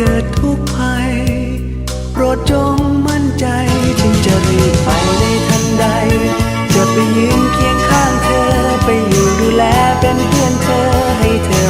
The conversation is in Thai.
เกิดทุกภัย โปรดจงมั่นใจจึงจะรีบไปในทันใด จะไปยืนเคียงข้างเธอ ไปอยู่ดูแลเป็นเพื่อนเธอให้เธอ